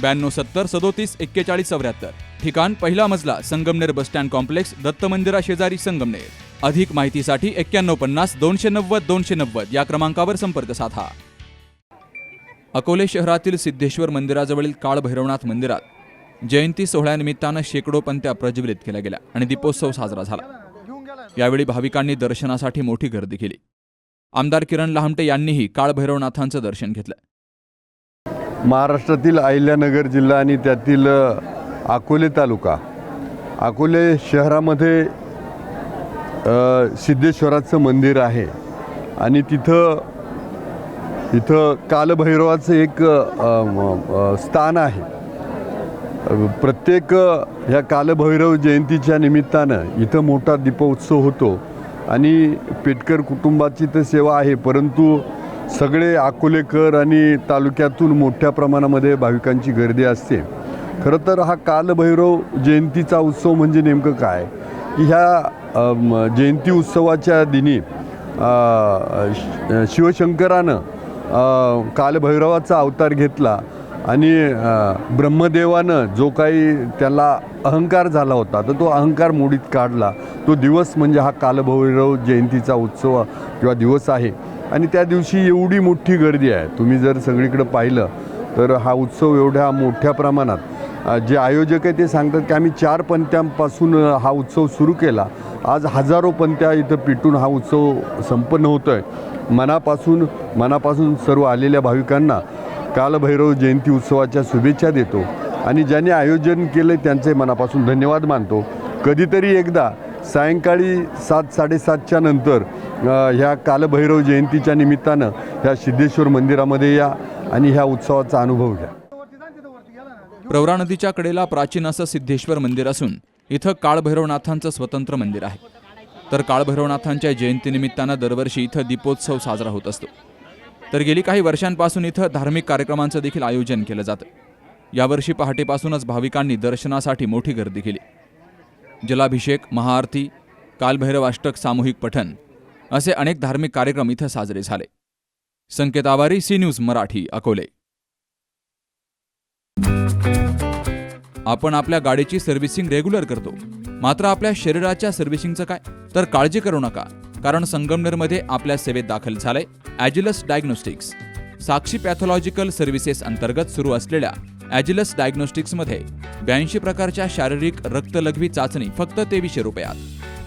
ब्याण्णव सत्तर सदोतीस एक्केचाळीस चौऱ्याहत्तर. ठिकाण पहिला मजला Sangamner bus stand complex Datta मंदिरा शेजारी संगमनेर. अधिक माहितीसाठी एक्क्याण्णव पन्नास दोनशे नव्वद दोनशे नव्वद या क्रमांकावर संपर्क साधा. अकोले शहरातील सिद्धेश्वर मंदिराजवळील काळभैरवनाथ मंदिरात जयंती सोहळ्यानिमित्तानं शेकडो पंत्या प्रज्वलित केल्या गेल्या आणि दीपोत्सव साजरा झाला. यावेळी भाविकांनी दर्शनासाठी मोठी गर्दी केली. आमदार किरण लहामटे यांनीही काळभैरवनाथांचं दर्शन घेतलं. महाराष्ट्रातील अहिल्यानगर जिल्हा आणि त्यातील अकोले तालुका. अकोले शहरामध्ये सिद्धेश्वराचं मंदिर आहे. आणि तिथं इथं कालभैरवाचं एक स्थान आहे. प्रत्येक ह्या कालभैरव जयंतीच्या निमित्तानं इथं मोठा दीपोत्सव होतो. आणि पेटकर कुटुंबाची तर सेवा आहे परंतु सगळे अकोलेकर आणि तालुक्यातून मोठ्या प्रमाणामध्ये भाविकांची गर्दी असते. खरं तर हा कालभैरव जयंतीचा उत्सव म्हणजे नेमकं काय? की ह्या जयंती उत्सवाच्या दिनी श- शिवशंकरानं कालभैरवाचा अवतार घेतला आणि ब्रह्मदेवानं जो काही त्याला अहंकार झाला होता तर तो अहंकार मोडीत काढला. तो दिवस म्हणजे हा कालभैरव जयंतीचा उत्सव किंवा दिवस आहे. आणि त्या दिवशी एवढी मोठी गर्दी आहे. तुम्ही जर सगळीकडे पाहिलं तर हा उत्सव एवढ्या मोठ्या प्रमाणात जे आयोजक आहे ते सांगतात की आम्ही चार पंत्यांपासून हा उत्सव सुरू केला. आज हजारो पंत्या इथं पिटून हा उत्सव संपन्न होतो आहे मनापासून मनापासून सर्व आलेल्या भाविकांना कालभैरव जयंती उत्सवाच्या शुभेच्छा देतो. आणि ज्यांनी आयोजन केलं त्यांचे मनापासून धन्यवाद मानतो. कधीतरी एकदा सायंकाळी सात साडेसातच्या नंतर ह्या कालभैरव जयंतीच्या निमित्तानं ह्या सिद्धेश्वर मंदिरामध्ये या आणि ह्या उत्सवाचा अनुभव घ्या. प्रवरा नदीच्या कडेला प्राचीन असं सिद्धेश्वर मंदिर असून इथं काळभैरवनाथांचं स्वतंत्र मंदिर आहे. तर काळभैरवनाथांच्या जयंतीनिमित्तानं दरवर्षी इथं दीपोत्सव साजरा होत असतो. तर गेली काही वर्षांपासून इथं धार्मिक कार्यक्रमांचं देखील आयोजन केलं जातं. यावर्षी पहाटेपासूनच भाविकांनी दर्शनासाठी मोठी गर्दी केली. जलाभिषेक महाआरती कालभैरव अष्टक सामूहिक पठण असे अनेक धार्मिक कार्यक्रम इथं साजरे झाले. Sanket Awari C news Marathi Akole. आपण आपल्या गाडीची सर्व्हिसिंग रेग्युलर करतो. मात्र आपल्या शरीराच्या सर्व्हिसिंगचं काय? तर काळजी करू नका. कारण संगमनेरमध्ये आपल्या सेवेत दाखल झालंय Agilus diagnostics. Sakshi pathological services अंतर्गत सुरू असलेल्या ॲजिलस डायग्नोस्टिक्समध्ये ब्याऐंशी प्रकारच्या शारीरिक रक्तलघवी चाचणी फक्त तेवीसशे रुपयात.